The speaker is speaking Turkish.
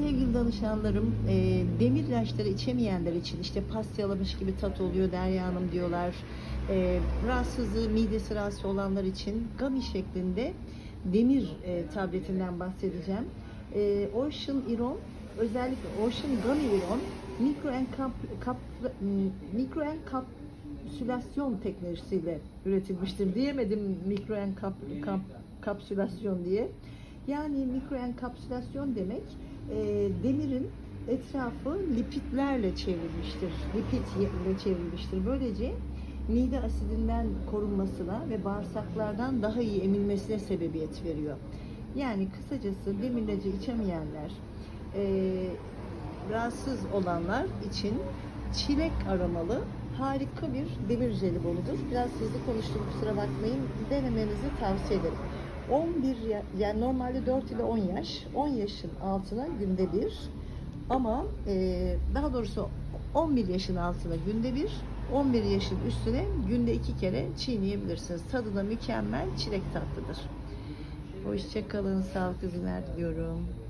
sevgili danışanlarım, e, demir ilaçları içemeyenler için işte pastyalamış gibi tat oluyor Derya Hanım diyorlar. E, rahatsızlığı, midesi rahatsız olanlar için gami şeklinde demir e, tabletinden bahsedeceğim. E, Ocean Iron, özellikle Ocean Gummy Iron, mikro enkap, kap, mikro enkapsülasyon teknolojisiyle üretilmiştir. Diyemedim mikro enkap, kap, kapsülasyon diye. Yani mikro enkapsülasyon demek e, demirin etrafı lipidlerle çevrilmiştir. Lipid ile çevrilmiştir. Böylece mide asidinden korunmasına ve bağırsaklardan daha iyi emilmesine sebebiyet veriyor. Yani kısacası demir ilacı içemeyenler, e, rahatsız olanlar için çilek aromalı harika bir demir jeliboludur. Biraz hızlı konuştum kusura bakmayın. Denemenizi tavsiye ederim. 11 ya- yani normalde 4 ile 10 yaş, 10 yaşın altına günde bir ama e, daha doğrusu 11 yaşın altına günde bir, 11 yaşın üstüne günde iki kere çiğneyebilirsiniz. Tadı da mükemmel çilek tatlıdır. Hoşçakalın, sağlıklı günler diliyorum.